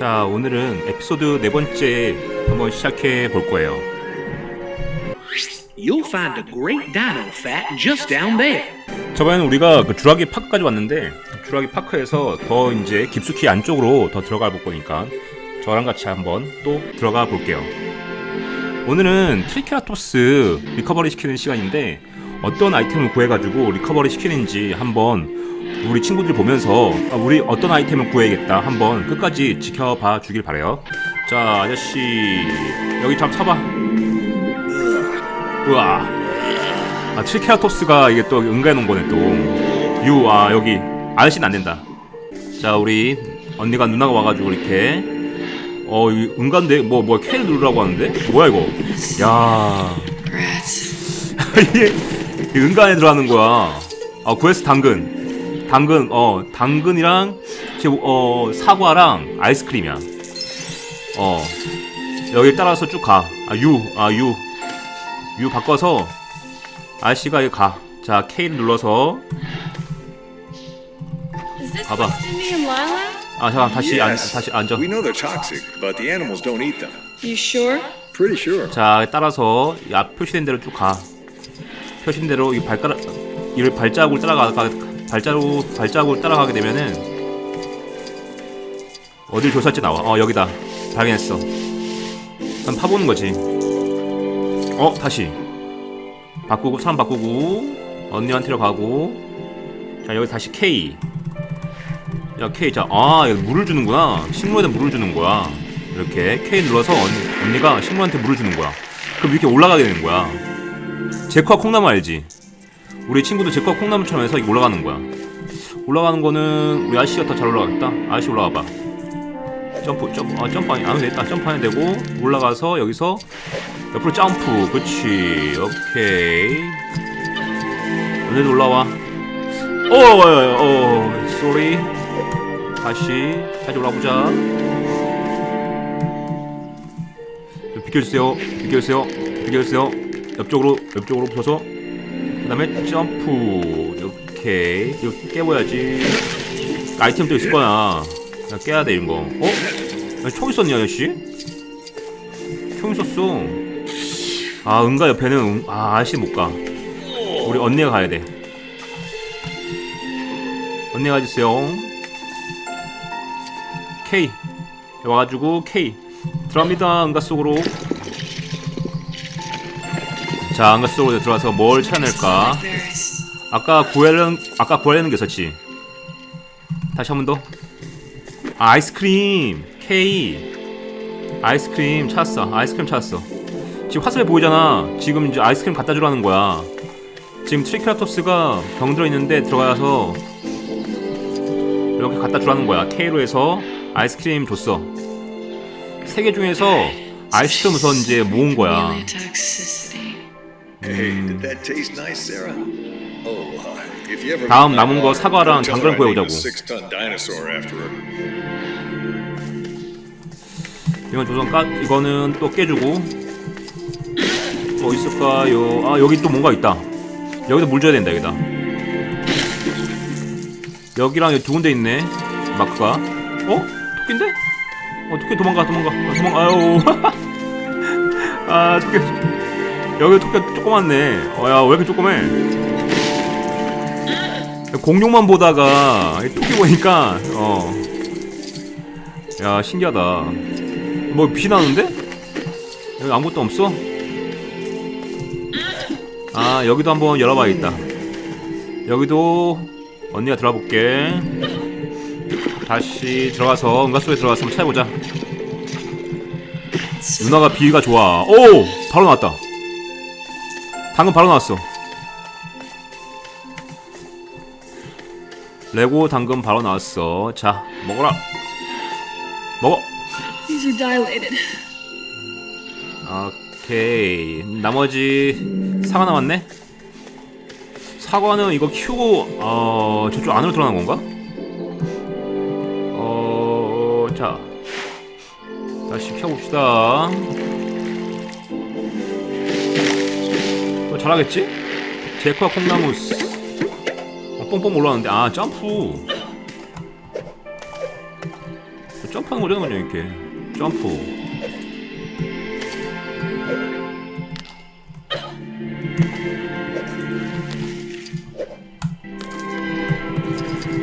자, 오늘은 에피소드 네 번째 한번 시작해 볼 거예요. You'll find a great dino fat just down there. 저번에는 우리가 그 주라기 파크까지 왔는데 주라기 파크에서 더 이제 깊숙이 안쪽으로 더 들어가 볼 거니까 저랑 같이 한번 또 들어가 볼게요. 오늘은 트리케라토스 리커버리 시키는 시간인데 어떤 아이템을 구해가지고 리커버리 시키는지 한번 우리 친구들 보면서 아, 우리 어떤 아이템을 구해야겠다 한번 끝까지 지켜봐 주길 바래요. 자 아저씨 여기 좀 서봐. 우와. 아 트리케라토스가 이게 또 응가해 놓은 거네 또. 유, 아 여기 아저씨는 안 된다. 자 우리 언니가 누나가 와가지고 이렇게 어이 응가인데 뭐뭐 K를 누르라고 하는데 뭐야 이거? 야 이게 이 응가 안에 들어가는 거야. 아 구에스 당근, 당근 어 당근이랑 어 사과랑 아이스크림이야. 어 여기 따라서 쭉 가. 아 유, 아 유, 유 바꿔서 아저씨가 여기 가. 자 K를 눌러서 Is this 봐봐. 아 잠깐 다시 앉 Yes. 다시 앉아. We know they're toxic, but the animals don't eat them. You sure? Pretty sure. 자 따라서 이앞 표시된 대로 쭉 가. 표시된 대로 이 발가락 이를 발자국을 따라가 발자국 발자국을 따라가게 되면은 어딜 조사할지 나와. 어 여기다 발견했어. 그럼 파보는 거지. 어 다시 바꾸고 사람 바꾸고 언니한테로 가고 자 여기 다시 K. 야 K 자 아 여기 물을 주는구나. 식물에다 물을 주는 거야. 이렇게 K 눌러서 언니, 언니가 식물한테 물을 주는 거야. 그럼 이렇게 올라가게 되는 거야. 제코와 콩나무 알지? 우리 친구도 제코와 콩나무처럼 해서 올라가는 거야. 올라가는 거는 우리 아저씨가 더 잘 올라가겠다. 아저씨 올라가 봐. 점프, 점프, 아, 점프 아니, 안 해도 되겠다. 점프 하면 되고, 올라가서 여기서 옆으로 점프. 그치. 오케이. 언니도 올라와. 어, 어, 어, 쏘리. 다시, 다시 올라보자. 좀 비켜주세요. 비켜주세요. 비켜주세요. 옆쪽으로 옆쪽으로 붙어서 그다음에 점프 이렇게 이거 깨봐야지. 아이템 도 있을 거야. 야, 깨야 돼 이런 거. 어? 야, 총 있었니 아저씨? 총 있었어. 아 은가 옆에는 은- 아 아저씨 못 가. 우리 언니가 가야 돼. 언니가 가주세요. K 와가지고 K 들어갑니다 응가 속으로 자 응가 속으로 들어가서 뭘 찾아낼까? 아까 구하려는 아까 구하려는 게 있었지. 다시 한 번 더. 아, 아이스크림 K. 아이스크림 찾았어. 아이스크림 찾았어. 지금 화살에 보이잖아. 지금 이제 아이스크림 갖다 주라는 거야. 지금 트리케라톱스가 병 들어 있는데 들어가서 이렇게 갖다 주라는 거야. K로 해서 아이스크림 줬어. 세 개 중에서 아이스크림 우선 이제 모은 거야 다음 meet 남은 my 거 사과랑 named 구해오자고. 이건 조선 까 이거는 또 깨주고 뭐 있을까요? 아 여기 또 뭔가 있다. 여기다 물 줘야 된다 여기다. 여기랑 여기 두 군데 있네 마크가. 어? 토끼인데? 어 토끼 도망가 도망가 아, 도망가 아유. 아 토끼 여기 토끼 조그맣네. 어 야 왜 이렇게 조그매? 공룡만 보다가 이 토끼 보니까 어. 야 신기하다. 뭐 빛이 나는데? 여기 아무것도 없어? 아 여기도 한번 열어봐야겠다 여기도 언니가 들어볼게 다시 들어가서 응가 속에 들어가서 한번 찾아보자 누나가 비위가 좋아 오! 바로 나왔다 방금 바로 나왔어. 레고 당근 바로 나왔어. 자 먹어라. 먹어. 오케이. 나머지 사과 남았네. 사과는 이거 키우고 어 저쪽 안으로 들어가는 건가? 어자. 다시 켜봅시다 잘하겠지? 제코와 콩나무스. 어, 뽕뽕 올라왔는데. 아 점프. 점프하는 거잖아 그냥 이렇게. 점프.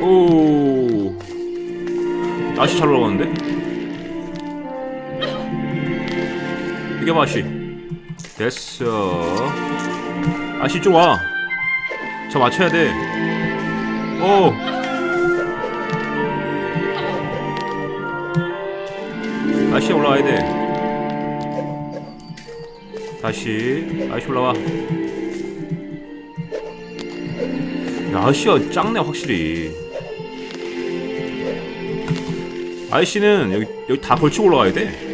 오. 아씨 잘 올라가는데? 이게 맛이 됐어 아씨 좀와저 맞춰야 돼 오. 다시 올라와야 돼. 다시, 다시 올라와. 야, 아저씨가 작네, 확실히. 아저씨는 여기, 여기 다 걸치고 올라가야 돼.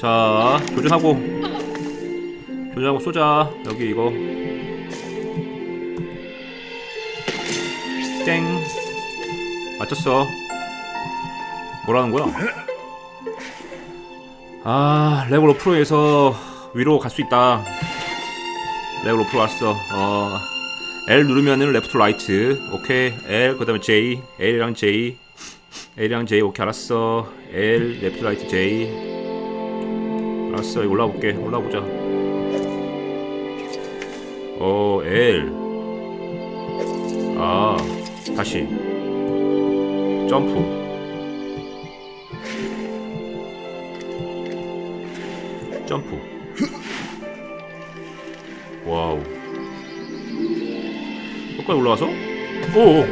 자, 교전하고. 교전하고 쏘자. 여기 이거. 땡. 맞췄어. 뭐라는 거야? 아, 레벨 프로에서 위로 갈 수 있다. 레벨 프로 왔어. 어, L 누르면은 레프트 라이트. 오케이. L 그 다음에 J. L이랑 J. L이랑 J. 오케이 알았어. L 레프트 라이트 J. 알았어. 여기 올라가 볼게. 올라가 보자. 어, L. 아, 다시. 점프. 점프. 와우. 끝까지 올라가서? 오.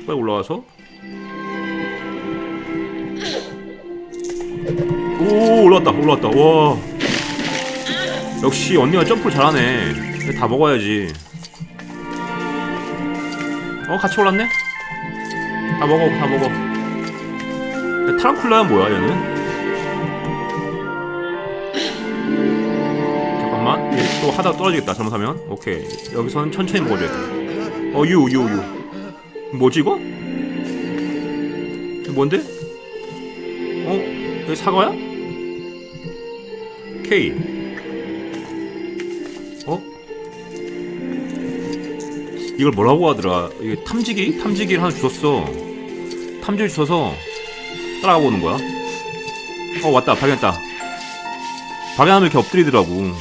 끝까지 올라가서? 올라왔다 와. 역시 언니가 점프를 잘하네. 다 먹어야지. 어 같이 올랐네? 다 먹어 다 먹어. 야, 타란툴라는 뭐야 얘는? 잠깐만 얘 또 하다 떨어지겠다 잘못하면 오케이 여기서는 천천히 먹어줘야 돼어유 유 유 뭐지? 이거 뭔데? 어? 여기 사과야? K 어? 이걸 뭐라고 하더라 이게 탐지기? 탐지기를 하나 주셨어 탐지기 주셔서 따라가 보는 거야. 어 왔다 발견했다. 발견하면 이렇게 엎드리더라고.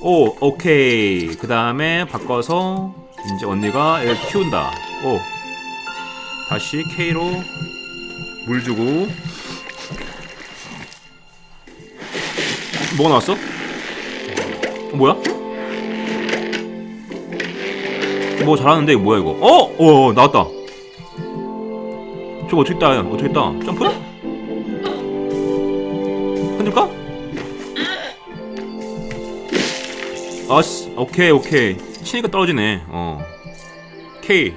오 오케이 그 다음에 바꿔서 이제 언니가 얘를 키운다. 오 다시 K로 물 주고 뭐가 나왔어? 어, 뭐야? 뭐 잘하는데 이거 뭐야 이거? 어? 어, 어 나왔다. 저거 어떻게 따? 어떻게 따? 점프? 흔들까? 아, 씨, 오케이 오케이. 치니까 떨어지네. 어. K.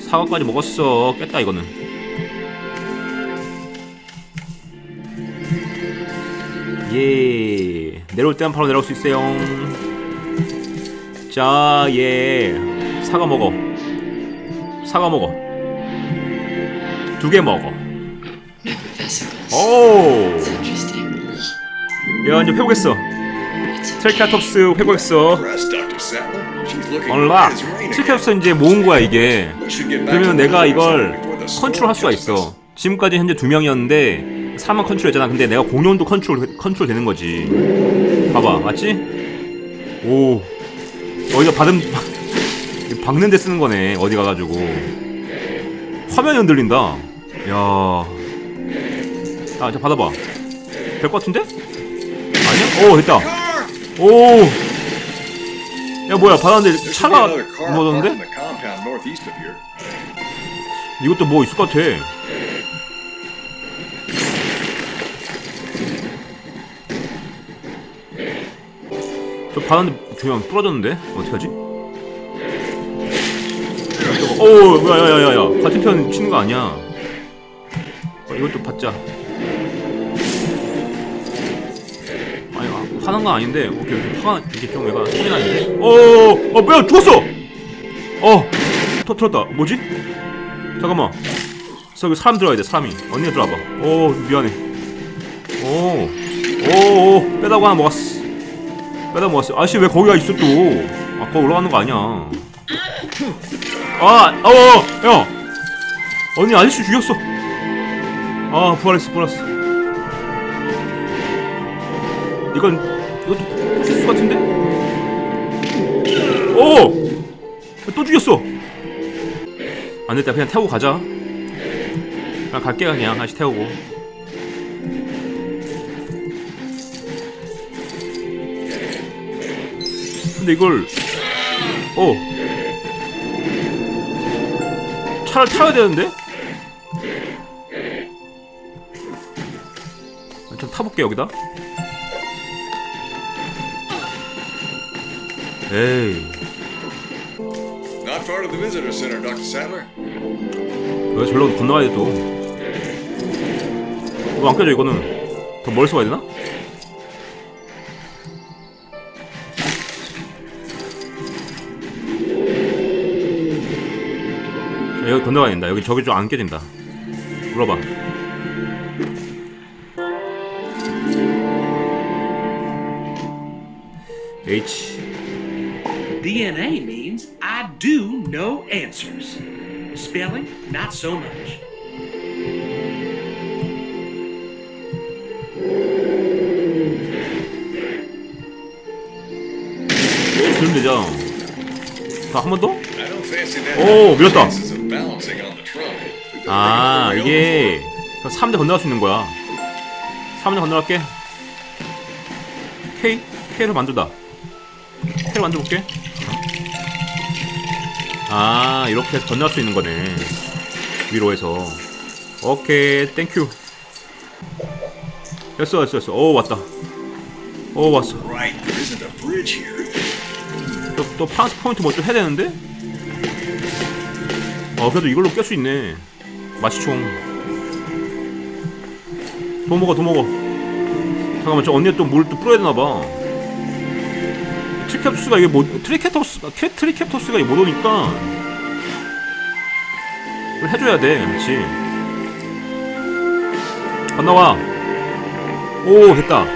사과까지 먹었어. 깼다 이거는. 예. 내려올 때만 바로 내려올 수 있어요. 자, 예. 사과 먹어. 사과 먹어. 두 개 먹어. 오. 야 이제 회복했어. 트리케라톱스 회복했어. 얼라. 트리케라톱스 이제 모은 거야 이게. 그러면 내가 이걸 컨트롤 할 수가. 있어. 지금까지 현재 두 명이었는데 3만 컨트롤 했잖아. 근데 내가 공룡도 컨트롤 컨트롤 되는 거지. 봐봐, 맞지? 오, 어디가 받은 박는 데 쓰는 거네. 어디 가가지고 화면이 흔들린다. 야, 아, 자 받아봐. 될 것 같은데? 아니야? 오, 됐다. 오, 야 뭐야 받았는데 차가 here. 이것도 뭐 있을 것 같아. 저 받았는데 그냥 부러졌는데? 어떡하지? 오 뭐야 야야야야. 같은 편 치는 거 아니야. 어, 이것도 받자. 아니 아, 화난 건 아닌데 오케이 오케이. 화가 이게 좀 얘가 소리 나는데? 어어 뭐야 죽었어! 어 터트렸다. 뭐지? 잠깐만. 저 여기 사람 들어야 돼 사람이. 언니가 들어와봐. 오 미안해. 오오오 빼다고 하나 먹었어 빼다 먹었어 아씨 왜 거기가 있어 또 아, 거 올라가는 거 아니야. 아, 어, 어, 야, 언니 아저씨 죽였어. 아, 부활했어, 부활했어. 이건 이것도 실수 같은데? 오, 또 죽였어. 안 됐다, 그냥 태우고 가자. 그냥 갈게 그냥 다시 태우고. 근데 이걸 어 차를 타야 되는데? 좀 타볼게 여기다 에이 Not part of the visitor center, Dr. Sadler. 왜 절로 건너가야 돼 또? 이거 안 껴져 이거는 더 멀리서 가야 되나? 건너가야 된다 여기 저기 좀 안 깨진다 물어봐 H DNA means I do know answers. Spelling, not so much. 들면 되죠 자 한 번 더? Oh, 밀었다. 아 이게 3대 건너갈 수 있는 거야. 3대 건너갈게. K? K를 만들다. K를 만들어볼게. 아 이렇게 해서 건너갈 수 있는 거네. 위로 해서. 오케이 땡큐 됐어 됐어 됐어. 오 왔다. 오 왔어. 또, 또 파란색 포인트 뭐 좀 해야 되는데? 어 그래도 이걸로 깰 수 있네. 마시총. 더 먹어 더 먹어. 잠깐만 저 언니가 또물또 뿌려야 되나봐. 트리캡토스가 이게 못 트리캡토스가 캐 트리캡토스가 이게 못 오니까. 이걸 해줘야 돼 그렇지? 건너와. 오 됐다.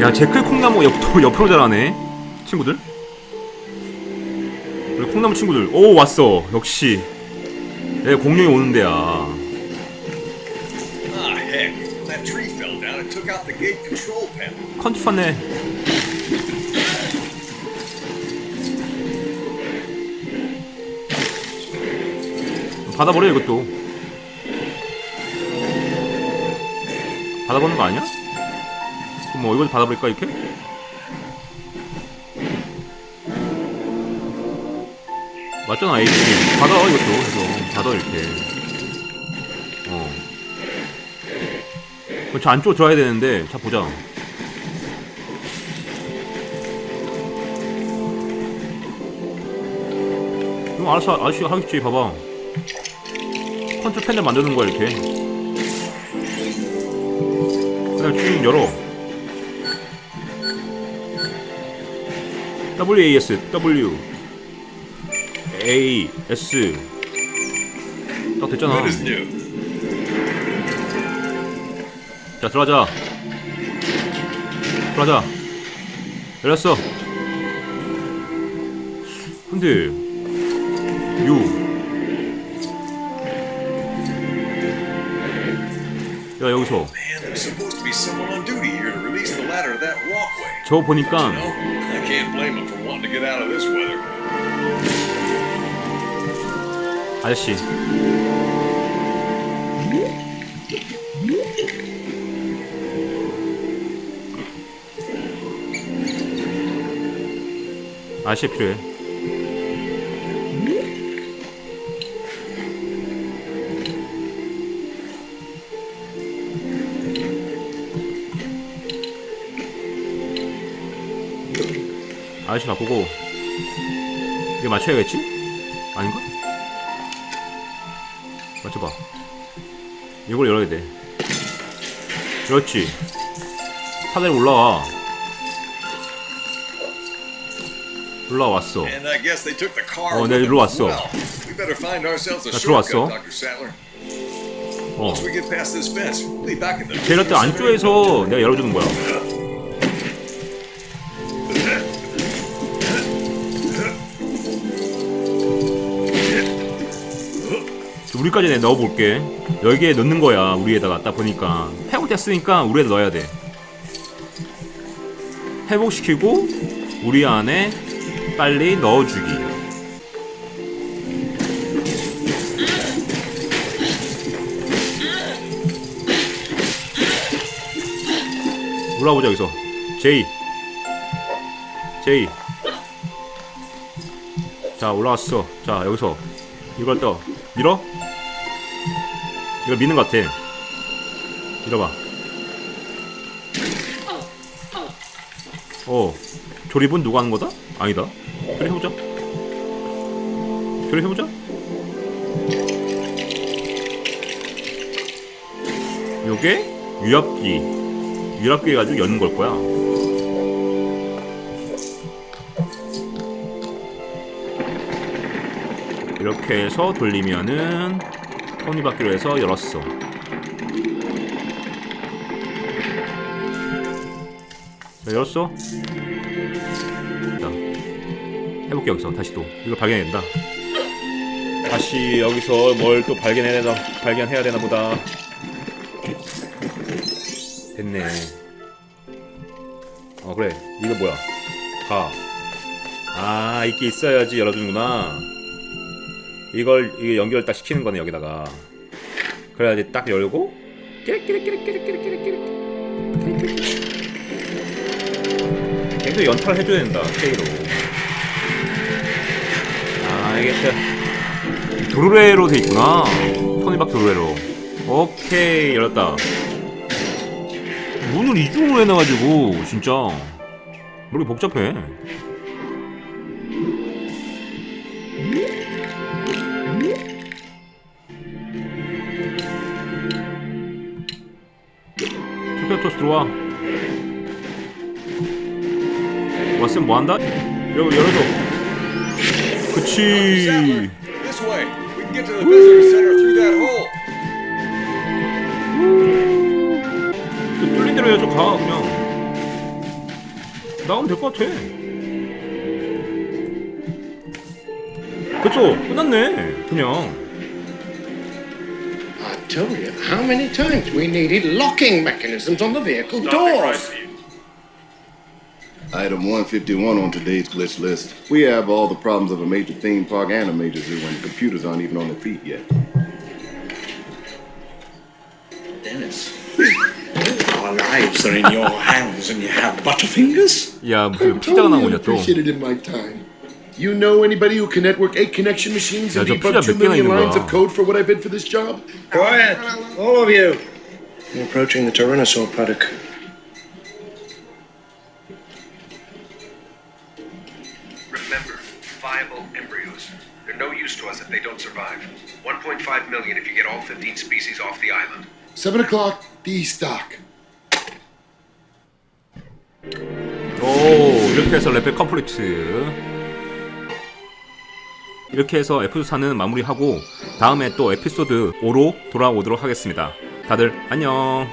야 제클 콩나무 옆, 옆으로 자라네. 친구들 콩나무 친구들. 오 왔어. 역시. 내 공룡이 오는 데야. Ah. 컨티파네 받아버려 이것도. 받아보는 거 아니야? 그럼 뭐 이걸 받아버릴까 이렇게? 맞잖아 H 받아 이것도. 해서 받아 이렇게. 어. 저 안쪽으로 들어야 되는데 자 보자. 그럼 알아서 아저씨 하겠지 봐봐. 컨트롤 패널 만드는 거야 이렇게. 그냥 쭉 열어. WAS W A S 딱 됐잖아 new. 자 들어가자 들어가자 열렸어 근데 유 야, 여기서 Man, there's supposed to be someone on duty here to release the ladder to that walkway. 저거 보니까 No, I can't blame him for wanting to get out of this weather. 아저씨 아저씨 필요해 아저씨 바꾸고 이게 맞춰야겠지? 아닌가? 이걸 열어야 돼. 그렇지. 사다리 올라와. 올라왔어. Oh, 네, them 일로 왔어. 나 들어왔어. 어. 제라트 안쪽에서 내가 열어주는 거야. 우리까지 내 넣어볼게. 여기에 넣는 거야 우리에다가. 딱 보니까. 회복 됐으니까 우리에다 넣어야 돼. 회복시키고 우리 안에 빨리 넣어주기. 올라오자 여기서. 제이. 제이. 자 올라왔어. 자 여기서. 이걸 떠. 밀어 이걸 미는 것 같아. 밀어봐. 어 조립은 누가 하는 거다? 아니다. 그래 해보자. 그래 해보자. 요게 유압기. 유압기 가지고 여는 걸 거야. 이렇게 해서 돌리면은 톱니바퀴로 해서 열었어. 자, 열었어. 자, 해볼게 여기서 다시 또 이걸 발견해야 된다. 다시 여기서 뭘 또 발견해야 되나 발견해야 되나 보다. 됐네. 어 그래 이거 뭐야? 가. 아 이게 있어야지 열어주는구나. 이걸 이게 연결 딱 시키는 거네 여기다가. 그래야지 딱 열고 계속 연타를 해줘야 된다 K로 아 알겠다 도르래로 돼 있구나 토니박 도르래로 오케이 열렸다 문을 이중으로 해놔가지고 진짜 머리 복잡해 투표토스 들어와 왔으면 뭐한다? 여, 열어줘 그치. 그 뚫린 대로 해줘 가 그냥 나오면 될 것 같아 그쵸 끝났네 그냥 I told you how many times we needed locking mechanisms on the vehicle doors. Item 151 on today's glitch list. We have all the problems of a major theme park and a major zoo when the computers aren't even on their feet yet. Dennis, our lives are in your hands and you have butterfingers? 야 무슨 피자가 나오냐 또 appreciate it in my time. You know anybody who can network eight connection machines 야, and 저 debug 피자 two 몇 개나 million 있는 lines 거야? of code for what I bid for this job? Quiet, all of you. We're approaching the Tyrannosaur product. Remember, viable embryos. They're no use to us if they don't survive. 1.5 million if you get all 15 species off the island. Seven o'clock, D stock. 오 이렇게 해서 레벨 컴플리트 이렇게 해서 에피소드 4는 마무리하고 다음에 또 에피소드 5로 돌아오도록 하겠습니다. 다들 안녕